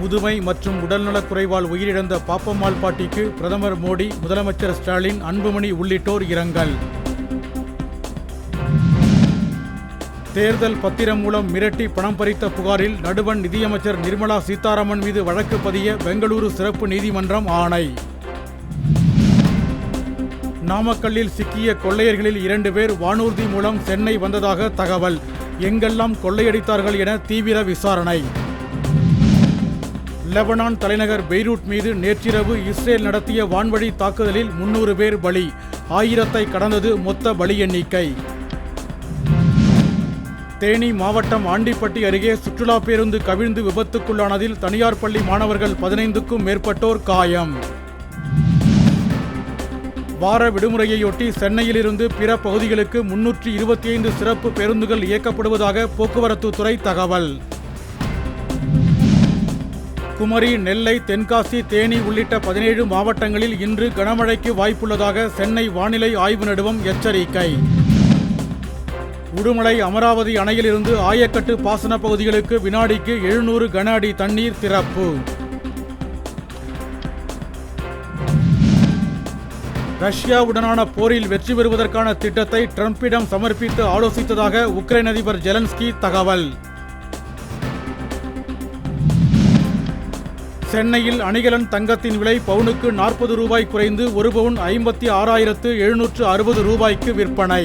முதுமை மற்றும் உடல்நலக் குறைவால் உயிரிழந்த பாப்பம்மாள் பாட்டிக்கு பிரதமர் மோடி முதலமைச்சர் ஸ்டாலின் அன்புமணி உள்ளிட்டோர் இரங்கல். தேர்தல் பத்திரம் மூலம் மிரட்டி பணம் பறித்த புகாரில் நடுவன் நிதியமைச்சர் நிர்மலா சீதாராமன் மீது வழக்கு பதிய பெங்களூரு சிறப்பு நீதிமன்றம் ஆணை. நாமக்கல்லில் சிக்கிய கொள்ளையர்களில் இரண்டு பேர் வானூர்தி மூலம் சென்னை வந்ததாக தகவல். எங்கெல்லாம் கொள்ளையடித்தார்கள் என தீவிர விசாரணை. லெபனான் தலைநகர் பெய்ரூட் மீது நேற்றிரவு இஸ்ரேல் நடத்திய வான்வழி தாக்குதலில் முன்னூறு பேர் பலி. ஆயிரத்தை கடந்தது மொத்த பலி எண்ணிக்கை. தேனி மாவட்டம் ஆண்டிப்பட்டி அருகே சுற்றுலா பேருந்து கவிழ்ந்து விபத்துக்குள்ளானதில் தனியார் பள்ளி மாணவர்கள் பதினைந்துக்கும் மேற்பட்டோர் காயம். வார விடுமுறையொட்டி சென்னையிலிருந்து பிற பகுதிகளுக்கு முன்னூற்றி இருபத்தி ஐந்து சிறப்பு பேருந்துகள் இயக்கப்படுவதாக போக்குவரத்து துறை தகவல். குமரி நெல்லை தென்காசி தேனி உள்ளிட்ட பதினேழு மாவட்டங்களில் இன்று கனமழைக்கு வாய்ப்புள்ளதாக சென்னை வானிலை ஆய்வு நடுவம் எச்சரிக்கை. உடுமலை அமராவதி அணையிலிருந்து ஆயக்கட்டு பாசன பகுதிகளுக்கு வினாடிக்கு எழுநூறு கன அடி தண்ணீர் திறப்பு. ரஷ்யாவுடனான போரில் வெற்றி பெறுவதற்கான திட்டத்தை ட்ரம்பிடம் சமர்ப்பித்து ஆலோசித்ததாக உக்ரைன் அதிபர் ஜெலன்ஸ்கி தகவல். சென்னையில் அணிகலன் தங்கத்தின் விலை பவுனுக்கு நாற்பது ரூபாய் குறைந்து ஒரு பவுன் ஐம்பத்தி ஆறாயிரத்து எழுநூற்று அறுபது ரூபாய்க்கு விற்பனை.